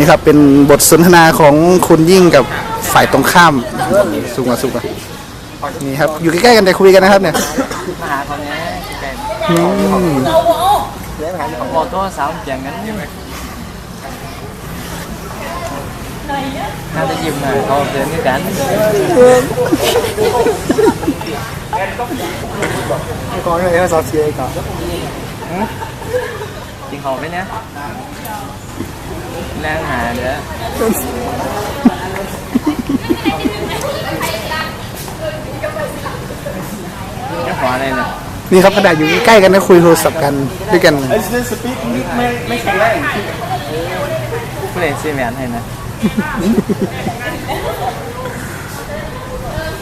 นี่ครับเป็นบทสนทนาของคุณยิ่งกับฝ่ายตรงข้ามสุกมะสุกมะนี่ครับ อยู่ใกล้ๆกันแต่คุยกันนะครับเนี่ยมาหาเขาเนี่ยอืมขอตัวสามเสียงกันน่าจะยิ้มนะเขาเดินด้วยกันก่อนเลยสาวเชียร์ก่อน จริงนขอไหมเนี่ยแรงหาเด้อจะขออะไรเนี่ยนี่ครับกระดาษอยู่ใกล้กันนะคุยโทรศัพท์กันด้วยกันไอ้เรื่สปีดไม่ไม่แข็แรงผู้เล่นซีแมนให้นะ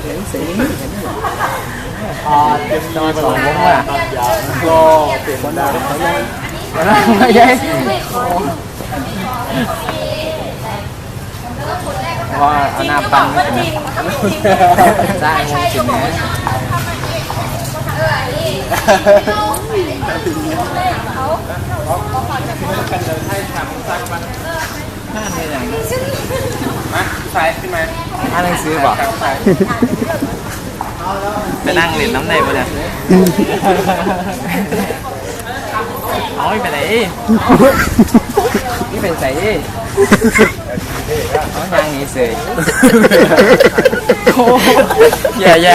เห็นสีเห็นอ่าเต็มนอนสองวงอะก็เปลี่ยนบอลด้วเข ไม่ใช่ว่าเอาหน้าปังไม่ถึงนะได้วงสิบเมตรน่าเรียนอย่างนี้มาใส่ขึ้นมาอ่านหนังสือบอกไปนั่งเรียนน้ำในปะเนี่ย เอาไปไหนนี่เป็นใส่เอายางนี้เสยโอ้ยแย่